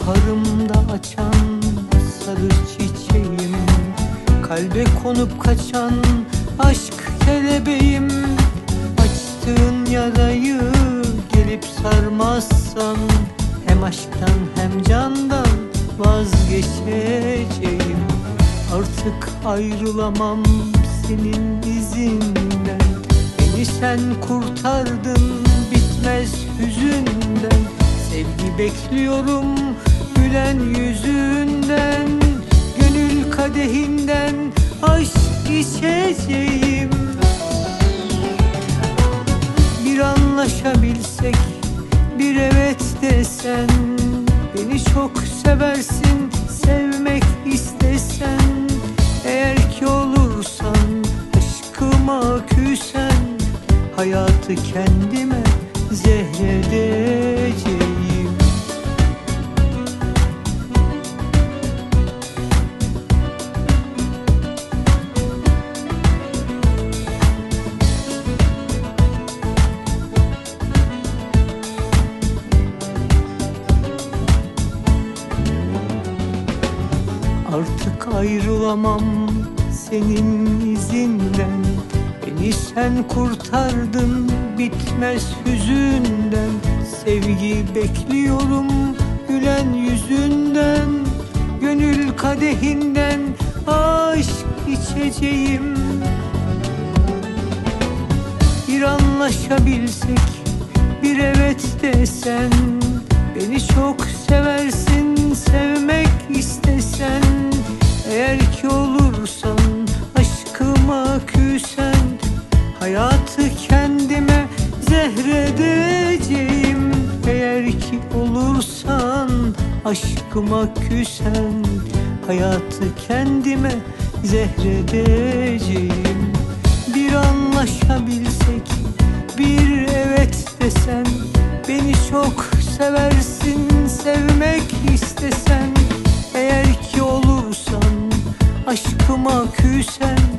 Baharımda açan sarı çiçeğim Kalbe konup kaçan aşk kelebeğim. Açtığın yarayı gelip sarmazsan Hem aşktan hem candan vazgeçeceğim. Artık ayrılamam senin izinden. Beni sen kurtardın bitmez hüzünden bekliyorum gülen yüzünden Gönül kadehinden aşk içeceğim. Bir anlaşabilsek bir evet desen Beni çok seversin sevmek istesen. Eğer ki olursan aşkıma küsen Hayatı kendime zehredeceğim ayrılamam senin izinden. Beni sen kurtardın bitmez hüzünden. Sevgi bekliyorum gülen yüzünden. Gönül kadehinden aşk içeceğim. Bir anlaşabilsek bir evet desen. Beni çok seversin sevmek istesen Eğer ki olursan aşkıma küsen Hayatı kendime zehredeceğim. Eğer ki olursan aşkıma küsen Hayatı kendime zehredeceğim. Bir anlaşabilsek bir evet desen Beni çok seversin sevmek istesen aşkıma küsen